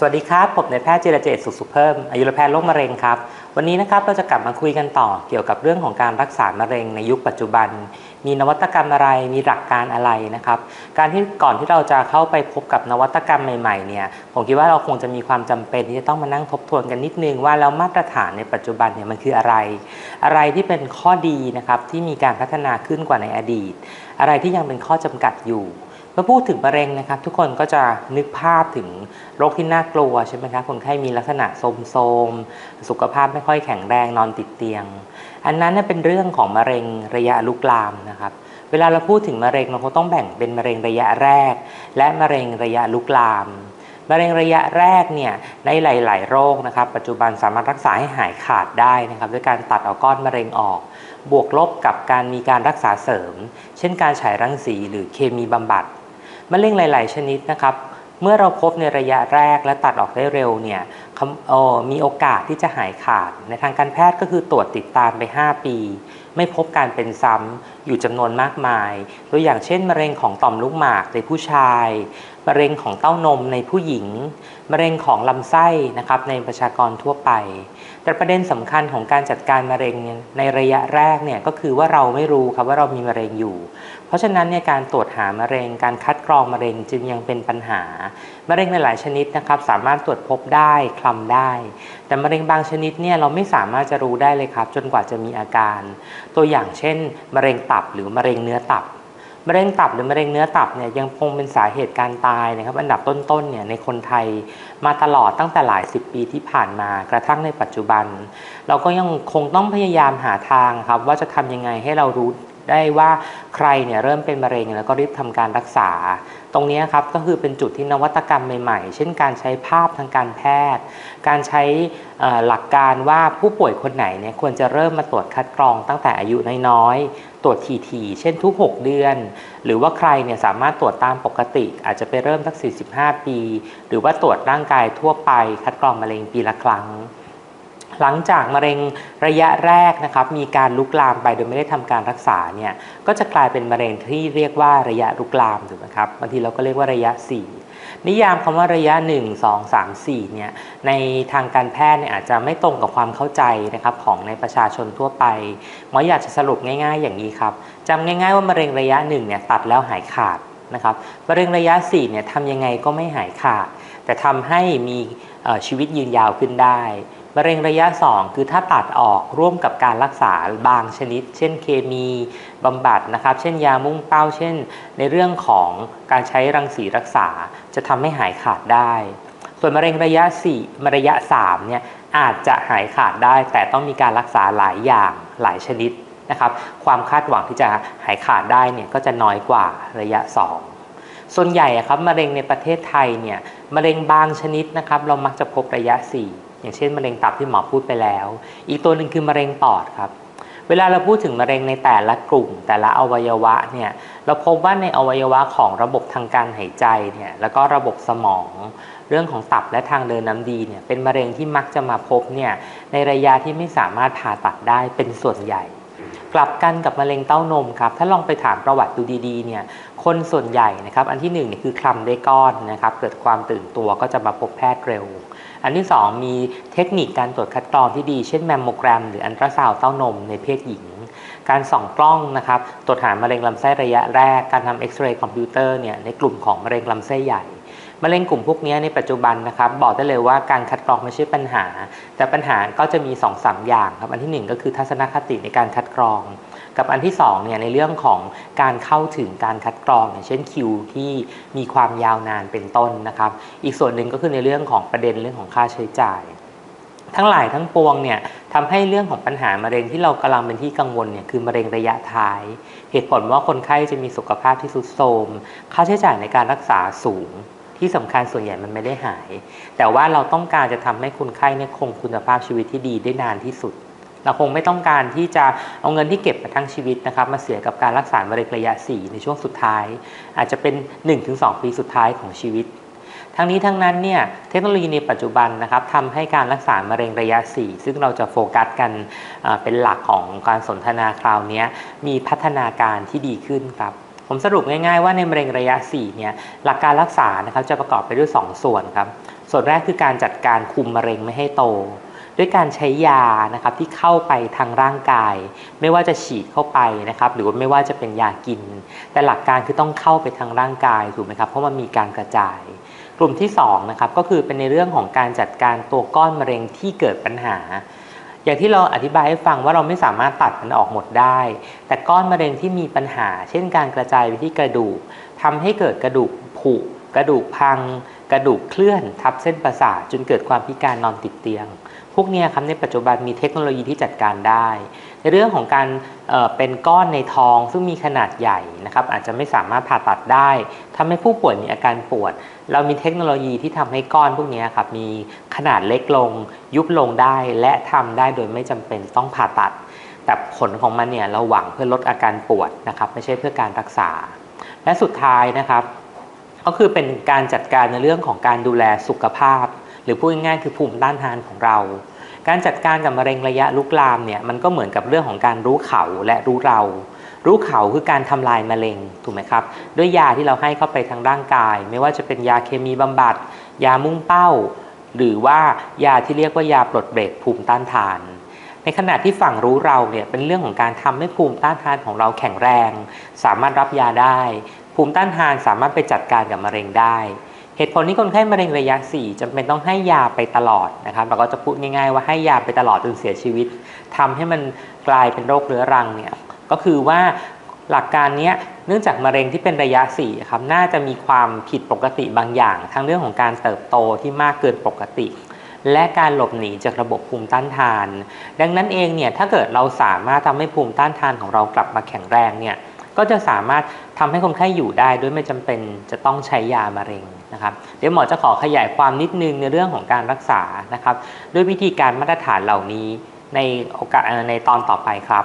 สวัสดีครับ ผมนายแพทย์เจิรเจตสุขสุเพิ่ม อายุรแพทย์โรคมะเร็งครับ วันนี้นะครับเราจะกลับมาคุยกันต่อเกี่ยวกับเรื่องของการรักษามะเร็งในยุคปัจจุบัน มีนวัตกรรมอะไร มีหลักการอะไรนะครับ การที่ก่อนที่เราจะเข้าไปพบกับนวัตกรรมใหม่ๆเนี่ย ผมคิดว่าเราคงจะมีความจำเป็นที่จะต้องมานั่งทบทวนกันนิดนึงว่าแล้วมาตรฐานในปัจจุบันเนี่ยมันคืออะไร อะไรที่เป็นข้อดีนะครับที่มีการพัฒนาขึ้นกว่าในอดีต อะไรที่ยังเป็นข้อจำกัดอยู่ มื่อพูดถึงมะเร็งนะครับ ทุกคนก็จะนึกภาพถึงโรคที่น่ากลัวใช่ไหมครับคนไข้มีลักษณะโทรมๆสุขภาพไม่ค่อยแข็งแรงนอนติดเตียง อันนั้นเป็นเรื่องของมะเร็งระยะลุกลามนะครับเวลาเราพูดถึงมะเร็งเราต้องแบ่งเป็นมะเร็งระยะแรก และมะเร็งระยะลุกลามมะเร็งระยะแรกเนี่ยในหลาย ๆ โรคนะครับ ปัจจุบันสามารถรักษาให้หายขาดได้นะครับด้วยการตัดเอาก้อนมะเร็งออก บวกลบกับการมีการรักษาเสริม เช่นการฉายรังสีหรือเคมีบำบัด มะเร็งหลาย ๆ ชนิดนะครับ เมื่อเราพบในระยะแรกและตัดออกได้เร็วเนี่ยมีโอกาสที่จะหายขาด ในทางการแพทย์ก็คือตรวจติดตามไป 5 ปี ไม่พบการเป็นซ้ำ อยู่จำนวนมากมายตัวอย่างเช่น มะเร็งของต่อมลูกหมากในผู้ชาย มะเร็งของเต้านมในผู้หญิง มะเร็งของลำไส้นะครับในประชากรทั่วไป แต่ประเด็นสำคัญของการจัดการมะเร็งในระยะแรกเนี่ยก็คือว่าเราไม่รู้ครับว่าเรามีมะเร็งอยู่ เพราะฉะนั้นเนี่ยการตรวจหามะเร็งการคัดกรองมะเร็งจึงยังเป็นปัญหา มะเร็งในหลายชนิดนะครับสามารถตรวจพบได้คลำได้ แต่มะเร็งบางชนิดเนี่ยเราไม่สามารถจะรู้ได้เลยครับ จนกว่าจะมีอาการ ตัวอย่างเช่น มะเร็งตับหรือมะเร็งเนื้อตับมะเร็งตับหรือมะเร็งเนื้อตับเนี่ยยังคงเป็นสาเหตุการตายนะครับอันดับต้นๆเนี่ยในคนไทยมาตลอดตั้งแต่หลายสิบปีที่ผ่านมากระทั่งในปัจจุบัน เราก็ยังคงต้องพยายามหาทางครับว่าจะทำยังไงให้เรารู้ ได้ว่าใครเนี่ยเริ่มเป็นมะเร็งแล้วก็รีบทำการรักษา ตรงนี้ครับก็คือเป็นจุดที่นวัตกรรมใหม่ๆ เช่นการใช้ภาพทางการแพทย์ การใช้หลักการว่าผู้ป่วยคนไหนเนี่ยควรจะเริ่มมาตรวจคัดกรองตั้งแต่อายุน้อยๆ ตรวจทีๆเช่นทุก 6 เดือน หรือว่าใครเนี่ยสามารถตรวจตามปกติ อาจจะไปเริ่มสัก 45 ปี หรือว่าตรวจร่างกายทั่วไปคัดกรองมะเร็งปีละครั้ง หลังจากมะเร็งระยะแรกนะครับมีการลุกลามไปโดยไม่ได้ทำการรักษาเนี่ยก็จะกลายเป็นมะเร็งที่เรียกว่าระยะลุกลามถูกไหมครับบางทีเราก็เรียกว่าระยะ 4นิยามคำว่าระยะ 1 2 3 4เนี่ยในทางการแพทย์เนี่ยอาจจะไม่ตรงกับความเข้าใจนะครับของในประชาชนทั่วไปหมออยากจะสรุปง่าย ๆ อย่างนี้ครับจำง่าย ๆ ว่ามะเร็งระยะ1เนี่ยตัดแล้วหายขาดนะครับมะเร็งระยะ4เนี่ยทำยังไงก็ไม่หายขาด แต่ทำให้มีชีวิตยืนยาวขึ้นได้ มะเร็งระยะ 2 คือถ้าตัดออกร่วมกับการรักษาบางชนิด เช่นเคมีบำบัดนะครับ เช่นยามุ่งเป้า เช่น ในเรื่องของการใช้รังสีรักษาจะทำให้หายขาดได้ ส่วนมะเร็งระยะ4มะระยะ3เนี่ยอาจจะหายขาดได้ แต่ต้องมีการรักษาหลายอย่างหลายชนิดนะครับ ความคาดหวังที่จะหายขาดได้เนี่ยก็จะน้อยกว่าระยะ 2ส่วนใหญ่ครับมะเร็งในประเทศไทยเนี่ยมะเร็งบางชนิดนะครับ เรามักจะพบระยะ 4 อย่างเช่นมะเร็งตับที่หมอพูดไปแล้ว อีกตัวหนึ่งคือมะเร็งปอดครับ เวลาเราพูดถึงมะเร็งในแต่ละกลุ่ม แต่ละอวัยวะเนี่ยเราพบว่าในอวัยวะของระบบทางการหายใจเนี่ยแล้วก็ระบบสมอง เรื่องของตับและทางเดินน้ำดีเนี่ยเป็นมะเร็งที่มักจะมาพบเนี่ยในระยะที่ไม่สามารถผ่าตัดได้เป็นส่วนใหญ่กลับกันกับมะเร็งเต้านมครับ ถ้าลองไปถามประวัติดูดีๆเนี่ย คนส่วนใหญ่นะครับ อันที่หนึ่งเนี่ยคือคลำได้ก้อนนะครับ เกิดความตื่นตัวก็จะมาพบแพทย์เร็ว อันที่ 2 มีเทคนิคการตรวจคัดกรองที่ดี เช่นแมมโมแกรม หรืออันตราซาวด์เต้านมในเพศหญิง การส่องกล้องนะครับตรวจหามะเร็งลำไส้ระยะแรก การทำเอ็กซเรย์คอมพิวเตอร์เนี่ยในกลุ่มของมะเร็งลำไส้ใหญ่ มะเร็งกลุ่มพวกนี้ในปัจจุบันนะครับบอกได้เลยว่าการคัดกรองไม่ใช่ปัญหา แต่ปัญหาก็จะมี2อสอย่างครับ อันทีหนึ่1 ก็คือทัศนคติในการคัดกรอง กับอันที่2เนี่ยในเรื่องของการเข้าถึงการคัดกรองอย่างเช่นคิวที่มีความยาวนานเป็นต้นนะครับ อีกส่วนหนึ่งก็คือในเรื่องของประเด็นเรื่องของค่าใช้จ่ายทั้งหลายทั้งปวงเนี่ยทำให้เรื่องของปัญหามะเร็งที่เรากำลังเป็นที่กังวลเนี่ยคือมะเร็งระยะท้าย เหตุผลว่าคนไข้จะมีสุขภาพที่ทรุดโทรม ค่าใช้จ่ายในการรักษาสูง ที่สำคัญส่วนใหญ่มันไม่ได้หาย แต่ว่าเราต้องการจะทำให้คนไข้เนี่ยคงคุณภาพชีวิตที่ดีได้นานที่สุด เราคงไม่ต้องการที่จะเอาเงินที่เก็บมาทั้งชีวิตนะครับ มาเสียกับการรักษามะเร็งระยะ 4 ในช่วงสุดท้าย อาจจะเป็น 1-2 ปีสุดท้ายของชีวิต ทั้งนี้ทั้งนั้นเนี่ยเทคโนโลยีในปัจจุบันนะครับทำให้การรักษามะเร็งระยะ 4 ซึ่งเราจะโฟกัสกันเป็นหลักของการสนทนาคราวนี้มีพัฒนาการที่ดีขึ้นครับ ผมสรุปง่ายๆว่าในมะเร็งระยะ4เนี่ยหลักการรักษานะครับจะประกอบไปด้วย 2 ส่วนครับส่วนแรกคือการจัดการคุมมะเร็งไม่ให้โต ด้วยการใช้ยานะครับที่เข้าไปทางร่างกาย ไม่ว่าจะฉีดเข้าไปนะครับหรือว่าไม่ว่าจะเป็นยากิน แต่หลักการคือต้องเข้าไปทางร่างกายถูกไหมครับเพราะมันมีการกระจายกลุ่มที่2นะครับก็คือเป็นในเรื่องของการจัดการตัวก้อนมะเร็งที่เกิดปัญหา อย่างที่เราอธิบายให้ฟังว่าเราไม่สามารถตัดมันออกหมดได้ แต่ก้อนมะเร็งที่มีปัญหา เช่นการกระจายไปที่กระดูกทำให้เกิดกระดูกผุกระดูกพัง กระดูกเคลื่อนทับเส้นประสาทจนเกิดความพิการนอนติดเตียง พวกนี้ครับในปัจจุบันมีเทคโนโลยีที่จัดการได้ ในเรื่องของการเเป็นก้อนในท้องซึ่งมีขนาดใหญ่นะครับอาจจะไม่สามารถผ่าตัดได้ทำให้ผู้ป่วยมีอาการปวด เรามีเทคโนโลยีที่ทำให้ก้อนพวกนี้ครับมีขนาดเล็กลง ยุบลงได้และทำได้โดยไม่จำเป็นต้องผ่าตัด แต่ผลของมันเนี่ยเราหวังเพื่อลดอาการปวดนะครับไม่ใช่เพื่อการรักษา และสุดท้ายนะครับ ก็คือเป็นการจัดการในเรื่องของการดูแลสุขภาพ หรือพูดง่ายๆคือภูมิต้านทานของเรา การจัดการกับมะเร็งระยะลุกลามเนี่ยมันก็เหมือนกับเรื่องของการรู้เขาและรู้เรา รู้เขาคือการทำลายมะเร็งถูกไหมครับ ด้วยยาที่เราให้เข้าไปทางร่างกาย ไม่ว่าจะเป็นยาเคมีบำบัด ยามุ่งเป้า หรือว่ายาที่เรียกว่ายาปลดเบรกภูมิต้านทาน ในขณะที่ฝั่งรู้เราเนี่ยเป็นเรื่องของการทำให้ภูมิต้านทานของเราแข็งแรง สามารถรับยาได้ ภูมิต้านทานสามารถไปจัดการกับมะเร็งได้เหตุผลที่คนไข้มะเร็งระยะ 4จำเป็นต้องให้ยาไปตลอดนะครับเราก็จะพูดง่ายๆว่าให้ยาไปตลอดจนเสียชีวิตทำให้มันกลายเป็นโรคเรื้อรังเนี่ยก็คือว่าหลักการนี้เนื่องจากมะเร็งที่เป็นระยะ4ครับน่าจะมีความผิดปกติบางอย่าง ทั้งเรื่องของการเติบโตที่มากเกินปกติ และการหลบหนีจากระบบภูมิต้านทาน ดังนั้นเองเนี่ยถ้าเกิดเราสามารถทำให้ภูมิต้านทานของเรากลับมาแข็งแรงเนี่ยก็จะสามารถทำให้คนไข้อยู่ได้โดยไม่จำเป็นจะต้องใช้ยามะเร็งนะครับเดี๋ยวหมอจะขอขยายความนิดนึงในเรื่องของการรักษานะครับ ด้วยวิธีการมาตรฐานเหล่านี้ในโอกาสในตอนต่อไปครับ